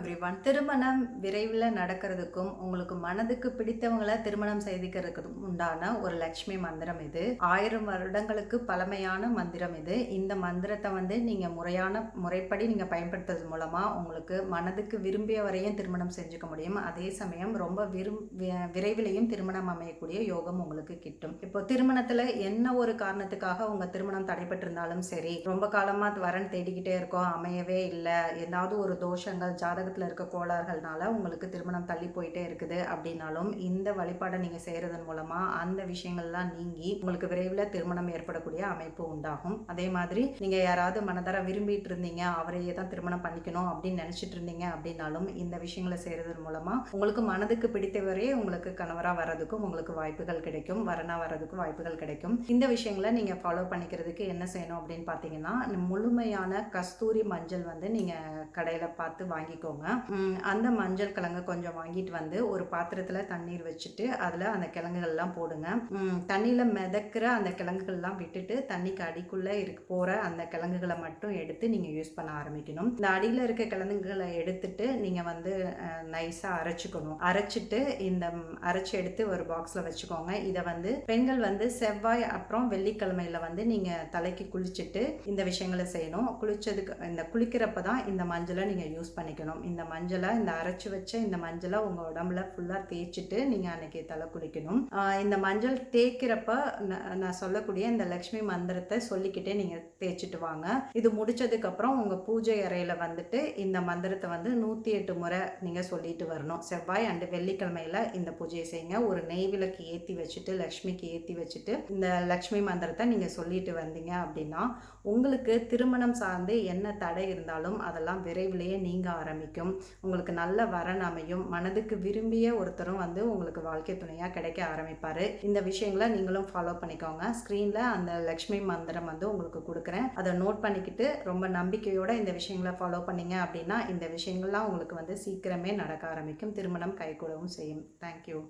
ம திருமணம் விரைவில் நடக்கிறதுக்கும் உங்களுக்கு மனதுக்கு பிடித்தவங்களை திருமணம் செய்திக்கிறதுக்கும் உண்டான ஒரு லக்ஷ்மி மந்திரம் இது. ஆயிரம் வருடங்களுக்கு பழமையான மந்திரம் இது. இந்த மந்திரத்தை வந்து நீங்கள் முறையான முறைப்படி நீங்கள் பயன்படுத்துறது மூலமாக உங்களுக்கு மனதுக்கு விரும்பியவரையும் திருமணம் செஞ்சுக்க முடியும். அதே சமயம் ரொம்ப விரும் விரைவிலையும் திருமணம் அமையக்கூடிய யோகம் உங்களுக்கு கிட்டும். இப்போ திருமணத்தில் என்ன ஒரு காரணத்துக்காக உங்கள் திருமணம் தடைபட்டிருந்தாலும் சரி ரொம்ப காலமாக வரன் தேடிக்கிட்டே இருக்கோம் அமையவே இல்லை ஏதாவது ஒரு தோஷங்கள் ஜாதகத்தில் இருக்க கோளாறுகள்னால உங்களுக்கு திருமணம் தள்ளி போயிட்டே இருக்குது. அப்படின்னாலும் இந்த வழிபாடை நீங்கள் செய்கிறதன் மூலமாக அந்த விஷயங்கள்லாம் நீங்கி உங்களுக்கு விரைவில் திருமணம் ஏற்படக்கூடிய அமைப்பு உண்டாகும். அதே மாதிரி நீங்கள் யாராவது மனதர விரும்பிட்டு இருந்தீங்க அவரையே தான் திருமணம் பண்ணிக்கணும் அப்படின்னு நினச்சிட்டு இருந்தீங்க அப்படின்னாலும் இந்த விஷயங்களை செய்கிறதன் மூலமாக உங்களுக்கு மனதுக்கு பிடித்தவரே உங்களுக்கு கணவராக வர்றதுக்கும் உங்களுக்கு வாய்ப்புகள் கிடைக்கும். வரனா வர்றதுக்கும் வாய்ப்புகள் கிடைக்கும். இந்த விஷயங்களை நீங்கள் ஃபாலோ பண்ணிக்கிறதுக்கு என்ன செய்யணும் அப்படின்னு பார்த்தீங்கன்னா முழுமையான கஸ்தூரி மஞ்சள் வந்து நீங்கள் கடையில் பார்த்து வாங்கிக்கோங்க. ம், அந்த மஞ்சள் கிழங்கு கொஞ்சம் வாங்கிட்டு வந்து ஒரு பாத்திரத்தில் தண்ணீர் வச்சுட்டு அதில் அந்த கிழங்குகள்லாம் போடுங்க. தண்ணியில் மிதக்கிற அந்த கிழங்குகள்லாம் விட்டுட்டு தண்ணிக்கு அடிக்குள்ளே இருக்கு போகிற அந்த கிழங்குகளை மட்டும் எடுத்து நீங்கள் யூஸ் பண்ண ஆரம்பிக்கணும். இந்த அடியில் இருக்க கிழங்குகளை எடுத்துட்டு நீங்கள் வந்து நைஸாக அரைச்சிக்கணும். அரைச்சிட்டு இந்த அரைச்சி எடுத்து ஒரு பாக்ஸில் வச்சுக்கோங்க. இதை வந்து பெண்கள் வந்து செவ்வாய் அப்புறம் வெள்ளிக்கிழமையில வந்து நீங்கள் தலைக்கு குளிச்சுட்டு இந்த விஷயங்களை செய்யணும். குளிச்சதுக்கு இந்த குளிக்கிறப்ப தான் இந்த மஞ்சளை நீங்கள் யூஸ் பண்ணிக்கணும். இந்த மஞ்சளை இந்த அரைச்சி வச்ச இந்த மஞ்சளை உங்கள் உடம்புல ஃபுல்லாக தேய்ச்சிட்டு நீங்கள் அன்னைக்கு தலை குளிக்கணும். இந்த மஞ்சள் தேய்க்கிறப்ப நான் சொல்லக்கூடிய இந்த லக்ஷ்மி மந்திரத்தை சொல்லிக்கிட்டே நீங்கள் தேய்ச்சிட்டு வாங்க. இது முடிச்சதுக்கப்புறம் உங்கள் பூஜை அறையில் வந்துட்டு இந்த மந்திரத்தை வந்து நூற்றி எட்டு முறை நீங்கள் சொல்லிட்டு வரணும். செவ்வாய் அண்டு வெள்ளிக்கிழமையில இந்த பூஜையை செய்யுங்க. ஒரு நெய் விளக்கு ஏற்றி வச்சுட்டு லக்ஷ்மிக்கு ஏற்றி வச்சுட்டு இந்த லக்ஷ்மி மந்திரத்தை நீங்கள் சொல்லிட்டு வந்தீங்க அப்படின்னா உங்களுக்கு திருமணம் சார்ந்து என்ன தடை இருந்தாலும் அதெல்லாம் விரைவிலேயே நீங்க ஆரம்பிக்கும். உங்களுக்கு நல்ல வரன் அமையும். மனதுக்கு விரும்பிய ஒருத்தரும் வந்து உங்களுக்கு வாழ்க்கை துணையாக கிடைக்க ஆரம்பிப்பார். இந்த விஷயங்களை நீங்களும் ஃபாலோ பண்ணிக்கோங்க. ஸ்க்ரீனில் அந்த லக்ஷ்மி மந்திரம் வந்து உங்களுக்கு கொடுக்குறேன். அதை நோட் பண்ணிக்கிட்டு ரொம்ப நம்பிக்கையோட இந்த விஷயங்களை ஃபாலோ பண்ணீங்க அப்படின்னா இந்த விஷயங்கள்லாம் உங்களுக்கு வந்து சீக்கிரமே நடக்க ஆரம்பிக்கும். திருமணம் கைகூடவும் செய்யும். தேங்க்யூ